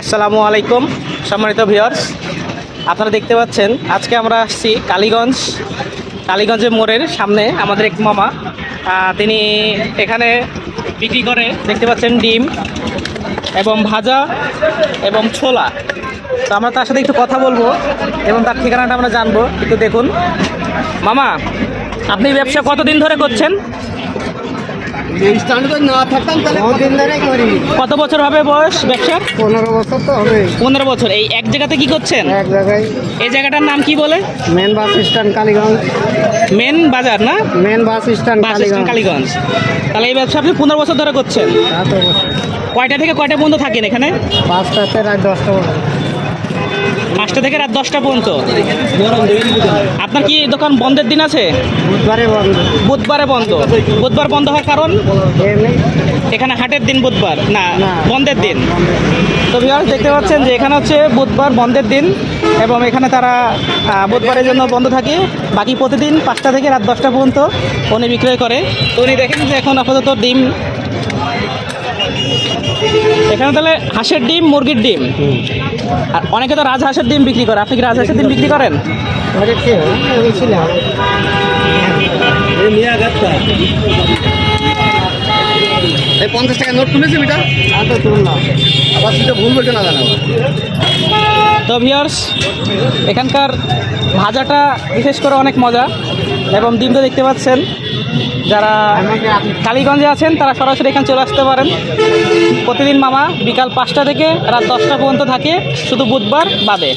আসসালামু আলাইকুম, সম্মানিত ভিউয়ার্স। আপনারা দেখতে পাচ্ছেন, আজকে আমরা আসছি কালীগঞ্জ, কালীগঞ্জের মোড়ের সামনে আমাদের এক মামা। তিনি এখানে বিক্রি করে, দেখতে পাচ্ছেন ডিম এবং ভাজা এবং ছোলা। তো আমরা তার সাথে একটু কথা বলব এবং তার ঠিকানাটা আমরা জানব, একটু দেখুন। মামা, আপনি ব্যবসা কতদিন ধরে করছেন? স্টান্ট করে না থাকতাম তাহলে কদিন ধরে করি। কত বছর হবে বয়স ব্যবসার পনেরো বছর তো হবে। পনেরো বছর। এই এক জায়গাতে কি করছেন? এক জায়গায়। এই জায়গাটার নাম কি বলে? Main bus stand Kaliganj. Main বাজার না? Main bus stand bus stand Kaliganj. Kaliganj. তাহলে এই ব্যবসা আপনি পনেরো বছর ধরে করছেন। কয়টা থেকে কয়টা পর্যন্ত থাকেন এখানে? পাঁচটাতে রাত দশটা পর্যন্ত। পাঁচটা থেকে রাত দশটা পর্যন্ত। আপনার কি দোকান বন্ধের দিন আছে? বুধবারে বন্ধ। বুধবারে বন্ধ। বুধবার বন্ধ হওয়ার কারণ? এখানে হাটের দিন বুধবার। না না। বন্ধের দিন। তো ভিউয়ার্স দেখতে পাচ্ছেন যে এখানে হচ্ছে বুধবার বন্ধের দিন এবং এখানে তারা বুধবারের জন্য বন্ধ থাকে। বাকি প্রতিদিন পাঁচটা থেকে রাত দশটা পর্যন্ত উনি বিক্রয় করে। তো উনি দেখেন যে এখন আপাতত ডিম এখানে তাহলে হাঁসের ডিম মুরগির ডিম? আর অনেকে তো রাজহাঁসের ডিম বিক্রি করে। আপনি কি রাজহাঁসের ডিম বিক্রি করেন? কে? আমি ছিলাম এই পঞ্চাশ টাকা নোট তুলেছি বেটা তা তো তুললাম। তো ভিয়ার্স এখানকার ভাজাটা বিশেষ করে অনেক মজা এবং তো দেখতে পাচ্ছেন। যারা কালীগঞ্জে আছেন, তারা সরাসরি এখানে চলে আসতে পারেন। প্রতিদিন মামা বিকাল পাঁচটা থেকে রাত দশটা পর্যন্ত থাকে, শুধু বুধবার বাদে।